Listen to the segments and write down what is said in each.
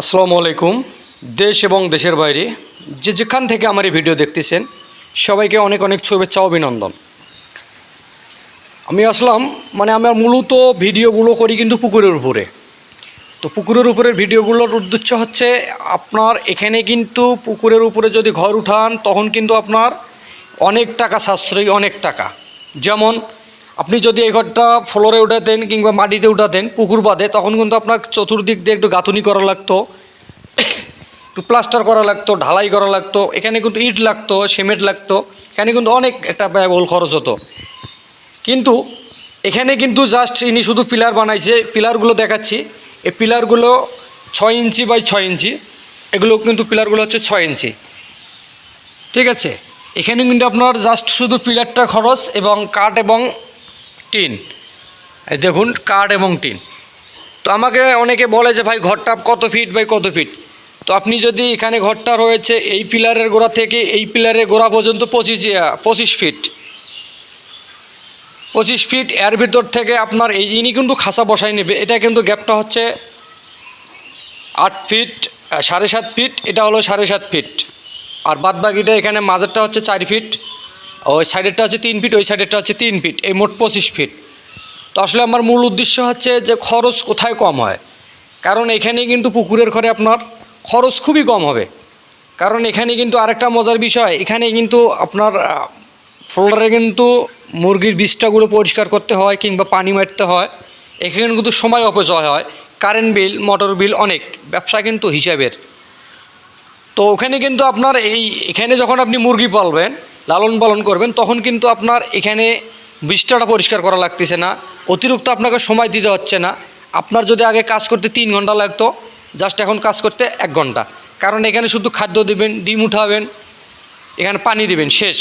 আসসালামু আলাইকুম। দেশ এবং দেশের বাইরে যে যেখান থেকে আমার এই ভিডিও দেখতেছেন, সবাইকে অনেক অনেক শুভেচ্ছা অভিনন্দন। আমি আসলাম মানে আমার মূলত ভিডিওগুলো করি কিন্তু পুকুরের উপরে। তো পুকুরের উপরের ভিডিওগুলোর উদ্দেশ্য হচ্ছে, আপনার এখানে কিন্তু পুকুরের উপরে যদি ঘর উঠান, তখন কিন্তু আপনার অনেক টাকা সাশ্রয়ী, অনেক টাকা। যেমন আপনি যদি এই ঘরটা ফ্লোরে উঠাতেন কিংবা মাটিতে উঠাতেন, পুকুর বাদে তখন কিন্তু আপনার চতুর্দিক দিয়ে একটু গাঁথুনি করা লাগতো, একটু প্লাস্টার করা লাগতো, ঢালাই করা লাগতো, এখানে কিন্তু ইট লাগতো, সিমেন্ট লাগতো, এখানে কিন্তু অনেক একটা ব্যয়বহুল খরচ হতো। কিন্তু এখানে কিন্তু জাস্ট ইনি শুধু পিলার বানাইছে, পিলারগুলো দেখাচ্ছি, এই পিলারগুলো ছয় ইঞ্চি বাই ছয় ইঞ্চি, এগুলো কিন্তু পিলারগুলো হচ্ছে ছয় ইঞ্চি। ঠিক আছে? এখানে কিন্তু আপনার জাস্ট শুধু পিলারটা খরচ এবং কাঠ এবং টিন। দেখুন, কাঠ এবং টিন। তো আমাকে অনেকে বলে যে, ভাই, ঘরটা কত ফিট বাই কত ফিট? তো আপনি যদি এখানে ঘরটা রয়েছে, এই পিলারের গোড়া থেকে এই পিলারের গোড়া পর্যন্ত পঁচিশ পঁচিশ ফিট। পঁচিশ ফিট, এর ভিতর থেকে আপনার এই ইনি কিন্তু খাসা বসাই নেবে। এটা কিন্তু গ্যাপটা হচ্ছে আট ফিট, সাড়ে সাত ফিট, এটা হলো সাড়ে সাত ফিট। আর বাদ বাকিটা এখানে মাঝেরটা হচ্ছে চার ফিট। ওই সাইডেরটা হচ্ছে তিন ফিট, ওই সাইডেরটা হচ্ছে তিন ফিট, এই মোট পঁচিশ ফিট। তো আসলে আমার মূল উদ্দেশ্য হচ্ছে যে খরচ কোথায় কম হয়? কারণ এখানে কিন্তু পুকুরের ঘরে আপনার খরচ খুবই কম হবে। কারণ এখানে কিন্তু আরেকটা মজার বিষয়, এখানে কিন্তু আপনার ফ্লোরে কিন্তু মুরগির বীজটাগুলো পরিষ্কার করতে হয় কিংবা পানি মারতে হয়। এখানে কিন্তু সময় অপচয় হয়, কারেন্ট বিল, মোটর বিল অনেক, ব্যবসা কিন্তু হিসাবের। তো ওখানে কিন্তু আপনার এই, এখানে যখন আপনি মুরগি পালবেন লালন পালন করবেন, তখন কিন্তু আপনার এখানে বৃষ্টাটা পরিষ্কার করা লাগতেছে না, অতিরিক্ত আপনাকে সময় দিতে হচ্ছে না। আপনার যদি আগে কাজ করতে তিন ঘণ্টা লাগতো জাস্ট এখন কাজ করতে এক ঘণ্টা। কারণ এখানে শুধু খাদ্য দিবেন, ডিম উঠাবেন, এখানে পানি দিবেন, শেষ।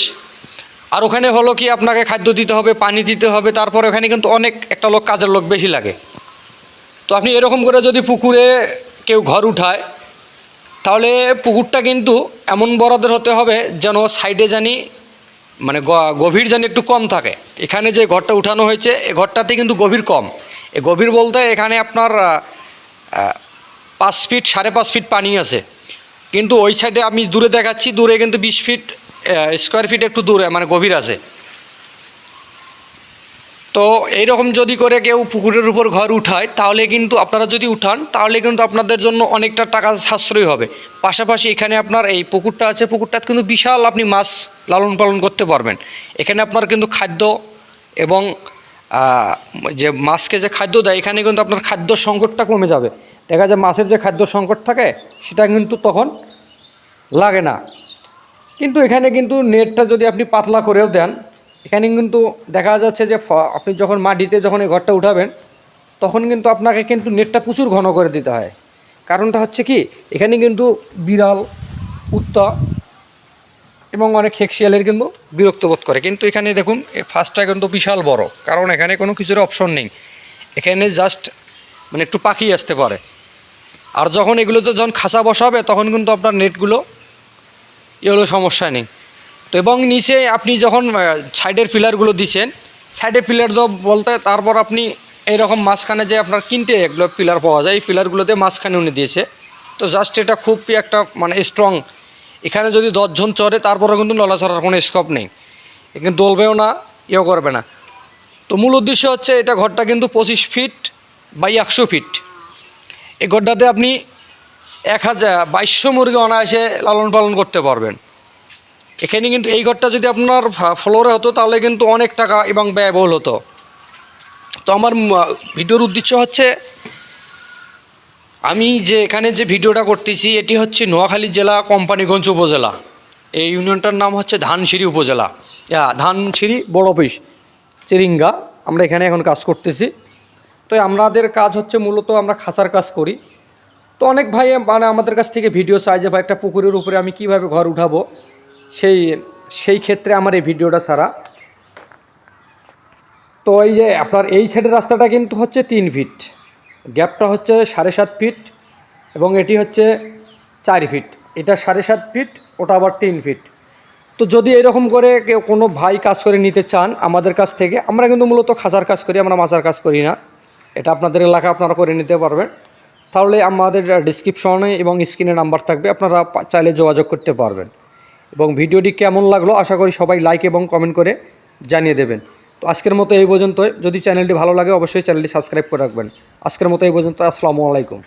আর ওখানে হলো কি, আপনাকে খাদ্য দিতে হবে, পানি দিতে হবে, তারপরে ওখানে কিন্তু অনেক একটা লোক, কাজের লোক বেশি লাগে। তো আপনি এরকম করে যদি পুকুরে কেউ ঘর উঠায়, তাহলে পুকুরটা কিন্তু এমন বড়দের হতে হবে যেন সাইডে জানি মানে গভীর যেন একটু কম থাকে। এখানে যে ঘরটা উঠানো হয়েছে এই ঘরটাতে কিন্তু গভীর কম। এ গভীর বলতে এখানে আপনার পাঁচ ফিট, সাড়ে পাঁচ ফিট পানি আছে। কিন্তু ওই সাইডে আমি দূরে দেখাচ্ছি, দূরে কিন্তু বিশ ফিট স্কোয়ার ফিট একটু দূরে মানে গভীর আছে। তো এইরকম যদি করে কেউ পুকুরের উপর ঘর উঠায়, তাহলে কিন্তু আপনারা যদি উঠান, তাহলে কিন্তু আপনাদের জন্য অনেকটা টাকা সাশ্রয় হবে। পাশাপাশি এখানে আপনার এই পুকুরটা আছে পুকুরটা কিন্তু বিশাল আপনি মাছ লালন পালন করতে পারবেন। এখানে আপনার কিন্তু খাদ্য এবং যে মাছকে যে খাদ্য দেয়, এখানে কিন্তু আপনার খাদ্য সংকটটা কমে যাবে। দেখা যায় মাছের যে খাদ্য সংকট থাকে, সেটা কিন্তু তখন লাগে না। কিন্তু এখানে কিন্তু নেটটা যদি আপনি পাতলা করেও দেন এখানে কিন্তু দেখা যাচ্ছে যে আপনি যখন মাটিতে যখন এই ঘরটা উঠাবেন, তখন কিন্তু আপনাকে কিন্তু নেটটা প্রচুর ঘন করে দিতে হয়। কারণটা হচ্ছে কি, এখানে কিন্তু বিড়াল, কুত্তা এবং অনেক খেকশিয়ালের কিন্তু বিরক্ত বোধ করে। কিন্তু এখানে দেখুন ফার্স্টটা কিন্তু বিশাল বড়, কারণ এখানে কোনো কিছুর অপশন নেই। এখানে জাস্ট মানে একটু পাখি আসতে পারে। আর যখন এগুলোতে যখন খাঁচা বসাবে, তখন কিন্তু আপনার নেটগুলো, এগুলো সমস্যা নেই। তো এবং নিচে আপনি যখন সাইডের পিলারগুলো দিচ্ছেন সাইডের পিলার তো বলতে তারপর আপনি এইরকম মাঝখানে যে আপনার কিনতে এগুলো পিলার পাওয়া যায়, এই পিলারগুলোতে মাঝখানে উনি দিয়েছে। তো জাস্ট এটা খুব একটা মানে স্ট্রং এখানে যদি দশজন চড়ে তারপরে কিন্তু নলাচড়ার কোনো স্কোপ নেই। এখানে দলবেও না, ইয়েও করবে না। তো মূল উদ্দেশ্য হচ্ছে এটা ঘরটা কিন্তু পঁচিশ ফিট বাই একশো ফিট এই ঘরটাতে আপনি এক হাজার, বাইশশো মুরগি অনায়াসে লালন পালন করতে পারবেন। এখানে কিন্তু এই ঘরটা যদি আপনার ফ্লোরে হতো, তাহলে কিন্তু অনেক টাকা এবং ব্যয়বহুল হতো। তো আমার ভিডিওর উদ্দেশ্য হচ্ছে, আমি যে এখানে যে ভিডিওটা করতেছি, এটি হচ্ছে নোয়াখালী জেলা কোম্পানিগঞ্জ উপজেলা। এই ইউনিয়নটার নাম হচ্ছে ধানসিঁড়ি উপজেলা। ধানসিঁড়ি বড় অফিস, চিরিঙ্গা। আমরা এখানে এখন কাজ করতেছি। তো আমাদের কাজ হচ্ছে মূলত আমরা খাঁচার কাজ করি। তো অনেক ভাই মানে আমাদের কাছ থেকে ভিডিও চাই যে, ভাই, একটা পুকুরের উপরে আমি কীভাবে ঘর উঠাবো? সেই সেই ক্ষেত্রে আমার এই ভিডিওটা ছাড়া। তো এই যে আপনার এই সাইডের রাস্তাটা কিন্তু হচ্ছে তিন ফিট গ্যাপটা হচ্ছে সাড়ে সাত ফিট এবং এটি হচ্ছে চার ফিট এটা সাড়ে সাত ফিট ওটা আবার তিন ফিট তো যদি এরকম করে কেউ কোনো ভাই কাজ করে নিতে চান আমাদের কাছ থেকে, আমরা কিন্তু মূলত খাঁচার কাজ করি, আমরা মাচার কাজ করি না। এটা আপনাদের এলাকা আপনারা করে নিতে পারবেন। তাহলে আমাদের ডিসক্রিপশনে এবং স্ক্রিনে নাম্বার থাকবে, আপনারা চাইলে যোগাযোগ করতে পারবেন। এবং ভিডিওটি কেমন লাগল আশা করি সবাই লাইক এবং কমেন্ট করে জানিয়ে দেবেন। তো আজকের মতো এই পর্যন্ত যদি চ্যানেলটি ভালো লাগে অবশ্যই চ্যানেলটি সাবস্ক্রাইব করে রাখবেন। আজকের মতো এই পর্যন্ত। আসসালামু আলাইকুম।